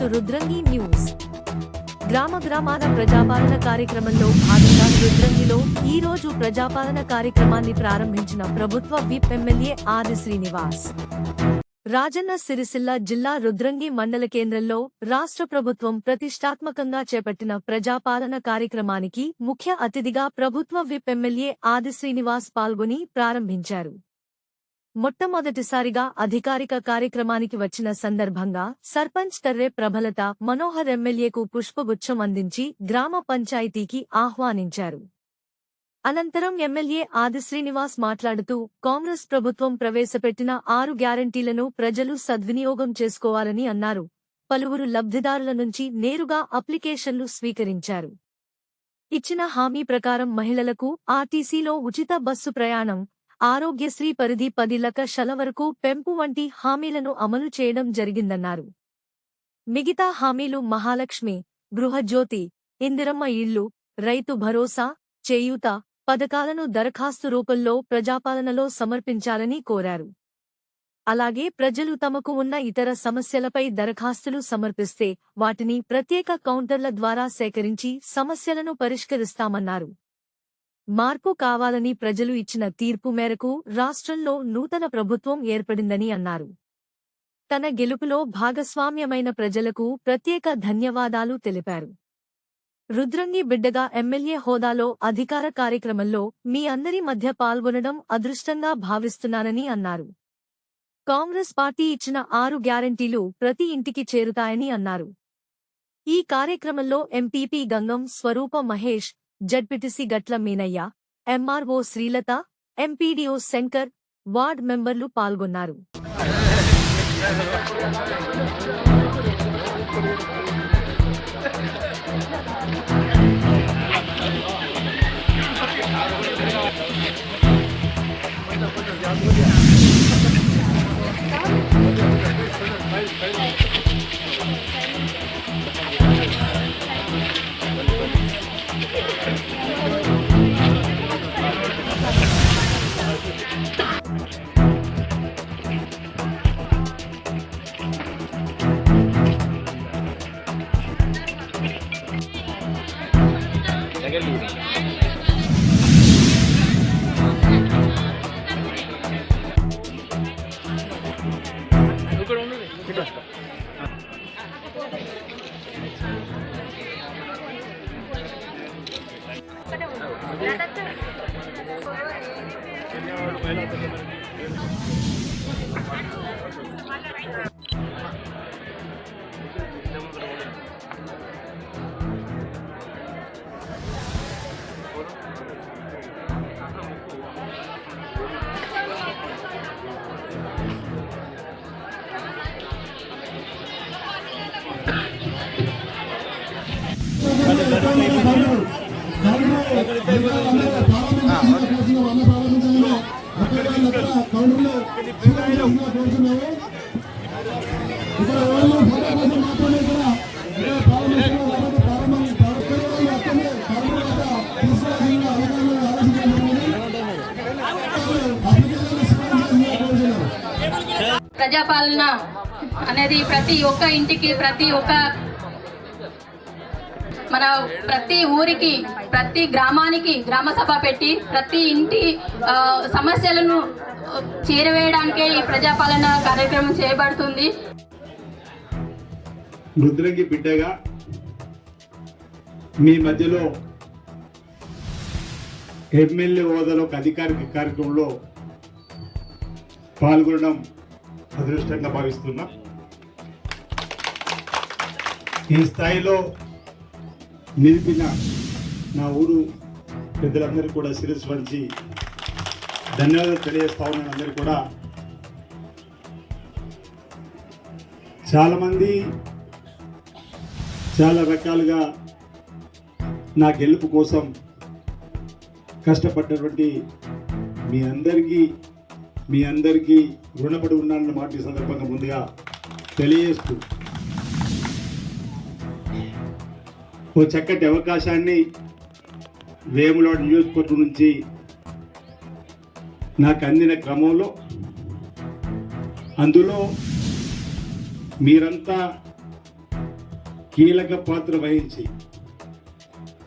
To Rudrangi news. గ్రామ గ్రామాల ప్రజాపాలన కార్యక్రమంలో భాగంగా రుద్రంగిలో ఈ రోజు ప్రజాపాలన కార్యక్రమాన్ని ప్రారంభించిన ప్రభుత్వ విప్ ఎమ్మెల్యే ఆది శ్రీనివాస్. రాజన్న సిరిసిల్ల జిల్లా రుద్రంగి మండల కేంద్రంలో రాష్ట్ర ప్రభుత్వం ప్రతిష్టాత్మకంగా చేపట్టిన ప్రజాపాలన కార్యక్రమానికి ముఖ్య అతిథిగా ప్రభుత్వ విప్ ఎమ్మెల్యే ఆది శ్రీనివాస్ పాల్గొని ప్రారంభించారు. మొట్టమొదటిసారిగా అధికారిక కార్యక్రమానికి వచ్చిన సందర్భంగా సర్పంచ్ కర్రె ప్రభలత మనోహర్ ఎమ్మెల్యేకు పుష్పగుచ్చం అందించి గ్రామ పంచాయతీకి ఆహ్వానించారు. అనంతరం ఎమ్మెల్యే ఆది శ్రీనివాస్ మాట్లాడుతూ కాంగ్రెస్ ప్రభుత్వం ప్రవేశపెట్టిన ఆరు గ్యారంటీలను ప్రజలు సద్వినియోగం చేసుకోవాలని అన్నారు. పలువురు లబ్ధిదారుల నుంచి నేరుగా అప్లికేషన్లు స్వీకరించారు. ఇచ్చిన హామీ ప్రకారం మహిళలకు ఆర్టీసీలో ఉచిత బస్సు ప్రయాణం ఆరోగ్యశ్రీ పరిధి పది లక్షల వరకు పెంపు వంటి హామీలను అమలు చేయడం జరిగిందన్నారు. మిగతా హామీలు మహాలక్ష్మి గృహజ్యోతి ఇందిరమ్మ ఇళ్ళు రైతు భరోసా చేయూత పథకాలను దరఖాస్తు రూపంలో ప్రజాపాలనలో సమర్పించాలని కోరారు. అలాగే ప్రజలు తమకు ఉన్న ఇతర సమస్యలపై దరఖాస్తులు సమర్పిస్తే వాటిని ప్రత్యేక కౌంటర్ల ద్వారా సేకరించి సమస్యలను పరిష్కరిస్తామన్నారు. మార్పు కావాలని ప్రజలు ఇచ్చిన తీర్పు మేరకు రాష్ట్రంలో నూతన ప్రభుత్వం ఏర్పడిందని అన్నారు. తన గెలుపులో భాగస్వామ్యమైన ప్రజలకు ప్రత్యేక ధన్యవాదాలు తెలిపారు. రుద్రంగి బిడ్డగా ఎమ్మెల్యే హోదాలో అధికార కార్యక్రమంలో మీ అందరి మధ్య పాల్గొనడం అదృష్టంగా భావిస్తున్నానని అన్నారు. కాంగ్రెస్ పార్టీ ఇచ్చిన ఆరు గ్యారంటీలు ప్రతి ఇంటికి చేరుతాయని అన్నారు. ఈ కార్యక్రమంలో MPP Gangam Swaroopa Mahesh ZPTC Gatla Meenaiah MRO Srilatha MPDO Shankar ward మెంబర్లు పాల్గొన్నారు. ప్రజాపాలన అనేది ప్రతి ఒక్క ఇంటికి ప్రతి ఒక్క మన ప్రతి ఊరికి ప్రతి గ్రామానికి గ్రామ సభ పెట్టి ప్రతి ఇంటి సమస్యలను చేరవేయడానికే ఈ ప్రజాపాలన కార్యక్రమం చేయబడుతుంది రుద్రంగి బిడ్డగా మీ మధ్యలో ఎమ్మెల్యే హోదాలో ఒక అధికారిక కార్యక్రమంలో పాల్గొనడం అదృష్టంగా భావిస్తున్నా. ఈ స్థాయిలో నిలిపిన నా ఊరు పెద్దలందరికీ కూడా శిరస్సు వంచి ధన్యవాదాలు తెలియజేస్తా ఉన్నాను అందరికీ కూడా. చాలామంది చాలా రకాలుగా నా గెలుపు కోసం కష్టపడ్డటువంటి మీ అందరికీ మీ అందరికీ రుణపడి ఉన్నానన్న మాట ఈ సందర్భంగా ముందుగా తెలియజేస్తూ ఓ చక్కటి అవకాశాన్ని వేములాడు నియోజకవర్గం నుంచి నాకు అందిన క్రమంలో అందులో మీరంతా కీలక పాత్ర వహించి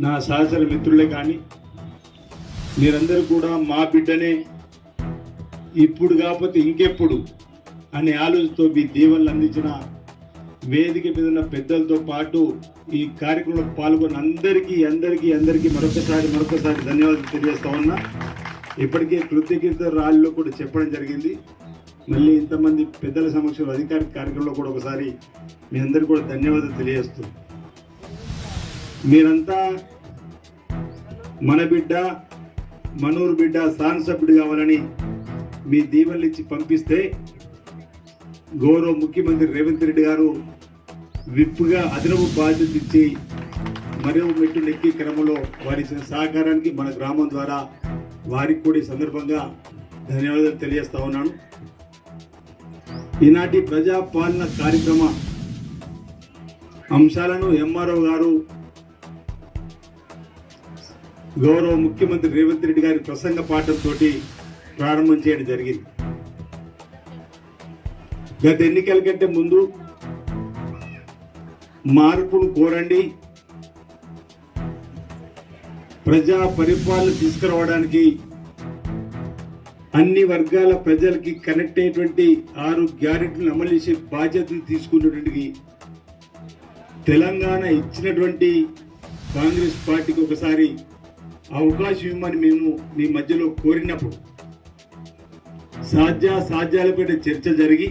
నా సహచర మిత్రులే కానీ మీరందరూ కూడా మా బిడ్డనే ఇప్పుడు కాకపోతే ఇంకెప్పుడు అనే ఆలోచనతో మీ దీవెనలు అందించిన వేదిక మీద ఉన్న పెద్దలతో పాటు ఈ కార్యక్రమంలో పాల్గొన్న అందరికీ అందరికీ అందరికీ మరొకసారి మరొకసారి ధన్యవాదాలు తెలియజేస్తా ఉన్నా. ఇప్పటికే కృతజ్ఞత రాళ్ళలో కూడా చెప్పడం జరిగింది. మళ్ళీ ఇంతమంది పెద్దల సమక్షంలో అధికారిక కార్యక్రమంలో కూడా ఒకసారి మీ అందరికీ కూడా ధన్యవాదాలు తెలియజేస్తూ. మీరంతా మన బిడ్డ మనూరు బిడ్డ సభ్యుడు కావాలని మీ దీవెనలు ఇచ్చి పంపిస్తే గౌరవ ముఖ్యమంత్రి రేవంత్ రెడ్డి గారు విప్పుగా అదనపు బాధ్యత ఇచ్చి మరో మెట్టు నెక్కి క్రమంలో వారి ఇచ్చిన సహకారానికి మన గ్రామం ద్వారా వారికి కూడా ఈ సందర్భంగా ధన్యవాదాలు తెలియజేస్తా ఉన్నాను. ఈనాటి ప్రజాపాలన కార్యక్రమ అంశాలను ఎంఆర్ఓ గారు గౌరవ ముఖ్యమంత్రి రేవంత్ రెడ్డి గారి ప్రసంగ పాఠంతో ప్రారంభం చేయడం జరిగింది. గత ఎన్నికల కంటే ముందు మార్పును కోరండి. ప్రజా పరిపాలన తీసుకురావడానికి అన్ని వర్గాల ప్రజలకి కనెక్ట్ అయ్యేటువంటి ఆరు గ్యారెంటీలను అమలు చేసే బాధ్యతను తీసుకున్నటువంటి తెలంగాణ ఇచ్చినటువంటి కాంగ్రెస్ పార్టీకి ఒకసారి అవకాశం ఇవ్వమని మేము మీ మధ్యలో కోరినప్పుడు సాధ్య సాధ్యాలపైన చర్చ జరిగి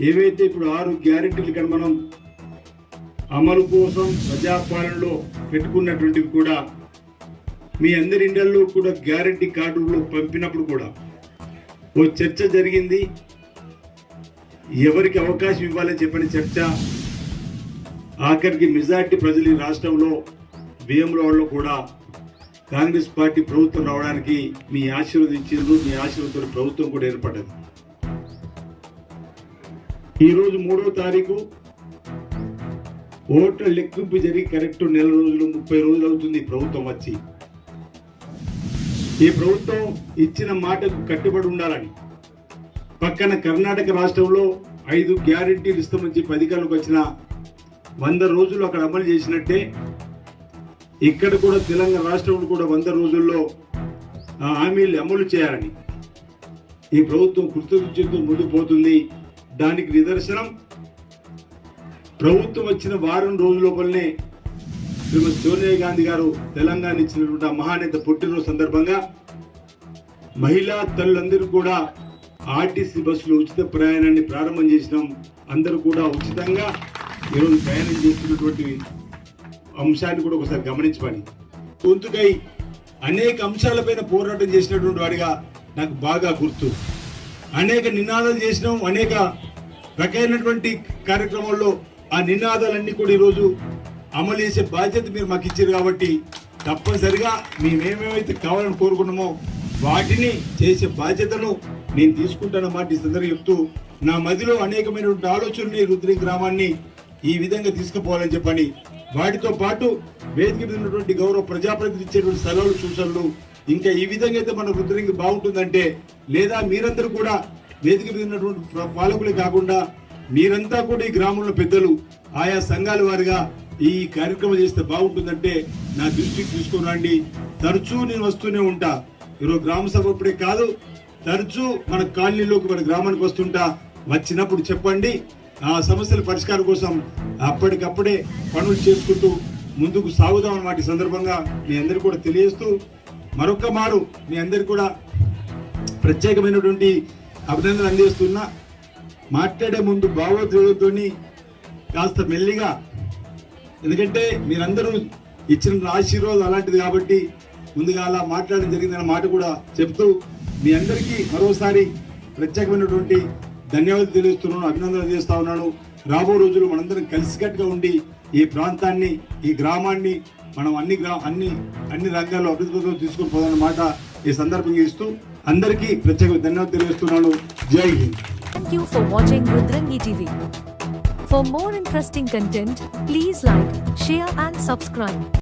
ఏవైతే ఇప్పుడు ఆరు గ్యారెంటీలు కానీ మనం అమలు కోసం ప్రజాపాలనలో పెట్టుకున్నటువంటివి కూడా మీ అందరి ఇండల్లో కూడా గ్యారంటీ కార్డులు పంపినప్పుడు కూడా ఓ చర్చ జరిగింది. ఎవరికి అవకాశం ఇవ్వాలని చెప్పని చర్చ ఆఖరికి మెజార్టీ ప్రజలు ఈ రాష్ట్రంలో భీమరావులో కూడా కాంగ్రెస్ పార్టీ ప్రభుత్వం రావడానికి మీ ఆశీర్వదించారు మీ ఆశీర్వదంతో ప్రభుత్వం కూడా ఏర్పడ్డది. ఈరోజు మూడో తారీఖు ఓట్ల లెక్కింపు జరిగి కరెక్ట్ నెల రోజులు ముప్పై రోజులు అవుతుంది ప్రభుత్వం వచ్చి. ఈ ప్రభుత్వం ఇచ్చిన మాటకు కట్టుబడి ఉండాలని. పక్కన కర్ణాటక రాష్ట్రంలో ఐదు గ్యారంటీలు ఇస్తామని చెప్పి అధికారులకు వచ్చిన వంద రోజులు అక్కడ అమలు చేసినట్టే ఇక్కడ కూడా తెలంగాణ రాష్ట్రంలో కూడా వంద రోజుల్లో ఆ హామీలు అమలు చేయాలని. ఈ ప్రభుత్వం కృతజ్ఞతతో ముందుకు పోతుంది. దానికి నిదర్శనం ప్రభుత్వం వచ్చిన వారం రోజు లోపలనే శ్రీమతి సోనియా గాంధీ గారు తెలంగాణ ఇచ్చినటువంటి మహానేత పుట్టినరోజు సందర్భంగా మహిళా తల్లులందరూ కూడా ఆర్టీసీ బస్సులో ఉచిత ప్రయాణాన్ని ప్రారంభం చేసినాం. అందరూ కూడా ఉచితంగా ఈరోజు ప్రయాణం చేస్తున్నటువంటి అంశాన్ని కూడా ఒకసారి గమనించమని. గొంతుకై అనేక అంశాలపైన పోరాటం చేసినటువంటి వాడిగా నాకు బాగా గుర్తు. అనేక నినాదాలు చేసినాం. అనేక రకమైనటువంటి కార్యక్రమాల్లో ఆ నినాదాలన్నీ కూడా ఈరోజు అమలు చేసే బాధ్యత మీరు మాకు ఇచ్చారు కాబట్టి తప్పనిసరిగా మేమేమైతే కావాలని కోరుకున్నామో వాటిని చేసే బాధ్యతను నేను తీసుకుంటానన్నమాట ఈ సందర్భంగా చెప్తూ నా మదిలో అనేకమైనటువంటి ఆలోచనలు ఈ రుద్రి గ్రామాన్ని ఈ విధంగా తీసుకుపోవాలని చెప్పని వాటితో పాటు వేదిక మీద ఉన్నటువంటి గౌరవ ప్రజాప్రతినిధి ఇచ్చేటువంటి సలహాలు సూచనలు ఇంకా ఈ విధంగా అయితే మన రుద్రంగి బాగుంటుందంటే లేదా మీరందరూ కూడా వేదిక మీద ఉన్నటువంటి పాలకులే కాకుండా మీరంతా కూడా ఈ గ్రామంలో పెద్దలు ఆయా సంఘాల వారిగా ఈ కార్యక్రమం చేస్తే బాగుంటుందంటే నా దృష్టికి తీసుకుని రండి. తరచూ నేను వస్తూనే ఉంటా. ఈరోజు గ్రామ సభ ఇప్పుడే కాదు తరచూ మన కాలనీలోకి మన గ్రామానికి వస్తుంటా. వచ్చినప్పుడు చెప్పండి. ఆ సమస్యల పరిష్కారం కోసం అప్పటికప్పుడే పనులు చేసుకుంటూ ముందుకు సాగుదాం వాటి సందర్భంగా మీ అందరికీ కూడా తెలియజేస్తూ మరొక మారు మీ అందరికీ కూడా ప్రత్యేకమైనటువంటి అభినందనలు అందిస్తున్నా. మాట్లాడే ముందు భావోద్వేగంతో కాస్త మెల్లిగా. ఎందుకంటే మీరందరూ ఇచ్చిన ఆశీర్వాదం అలాంటిది కాబట్టి ముందుగా అలా మాట్లాడడం జరిగిందన్న మాట కూడా చెప్తూ మీ అందరికీ మరోసారి ప్రత్యేకమైనటువంటి ధన్యవాదాలు తెలియస్తున్నాను అభినందనలు చేస్తా ఉన్నాను. రాబో రోజులు మనందరం కలిసికట్టుగా ఉండి ఈ ప్రాంతాన్ని ఈ గ్రామాన్ని మనం అన్ని గ్రా అన్ని అన్ని రంగాల్లో అభివృద్ధిలో తీసుకుని పోదన్న మాట ఈ సందర్భంగా ఇస్తూ అందరికీ ప్రత్యేక ధన్యవాదాలు తెలియజేస్తున్నాను. జై Hind. Thank you for watching Rudrangi TV. For more interesting content, please like, share and subscribe.